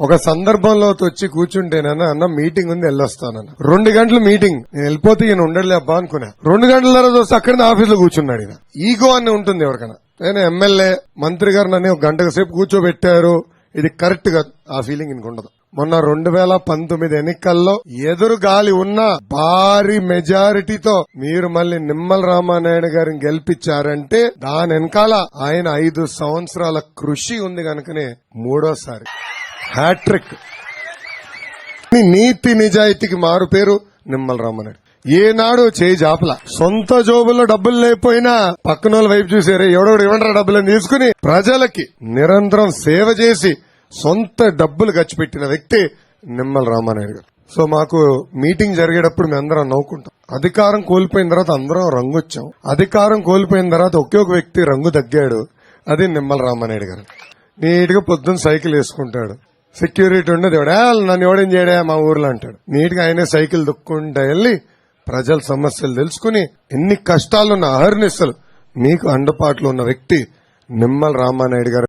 ఒక సందర్భంలో వచ్చి కూర్చుంటేనన్నా అన్న మీటింగ్ ఉంది వెళ్ళొస్తానన్న. రెండు గంటలు మీటింగ్ నేను వెళ్ళిపోతే ఈయన ఉండలే అబ్బా అనుకున్నా. రెండు గంటల తర్వాత వస్తే అక్కడ ఆఫీస్లో కూర్చున్నాడు ఈయన. ఈగో అని ఉంటుంది ఎవరికైనా. నేను ఎమ్మెల్యే మంత్రి గారు నన్ను ఒక గంట సేపు కూర్చోబెట్టారు. ఇది కరెక్ట్గా ఆ ఫీలింగ్ ఇంక ఉండదు. మొన్న రెండు వేల పంతొమ్మిది ఎన్నికల్లో ఎదురు గాలి ఉన్న భారీ మెజారిటీతో మీరు మళ్ళీ నిమ్మల రామానాయుడు గారిని గెలిపించారంటే దాని వెనకాల ఆయన ఐదు సంవత్సరాల కృషి ఉంది కనుకనే మూడోసారి. హ్యాట్రిక్. నీతి నిజాయితీకి మారు పేరు నిమ్మల రామనాయుడు. ఏనాడు చేయి జాపల. సొంత జోబుల్లో డబ్బులు లేకపోయినా పక్కన వాళ్ళ వైపు చూసారే ఎవడెవడు ఇవ్వండి డబ్బులను తీసుకుని ప్రజలకి నిరంతరం సేవ చేసి సొంత డబ్బులు ఖర్చు పెట్టిన వ్యక్తి నిమ్మల రామానాయుడు గారు. సో మాకు మీటింగ్ జరిగేటప్పుడు మేము అందరం నవ్వుకుంటాం. అధికారం కోల్పోయిన తర్వాత అందరం రంగు వచ్చాం అధికారం కోల్పోయిన తర్వాత ఒకే ఒక వ్యక్తి రంగు తగ్గాడు. అది నిమ్మల రామానాయుడు గారు. నీట్గా పొద్దున్న సైకిల్ వేసుకుంటాడు. సెక్యూరిటీ ఉండదు ఎవడా? నన్ను ఎవడేం చేయడా? మా ఊర్లో అంటాడు. నీట్గా ఆయనే సైకిల్ దుక్కుంటా వెళ్ళి ప్రజల సమస్యలు తెలుసుకుని ఎన్ని కష్టాలున్న అహర్నిశలు. మీకు అందుబాటులో ఉన్న వ్యక్తి నిమ్మల రామానాయుడు గారు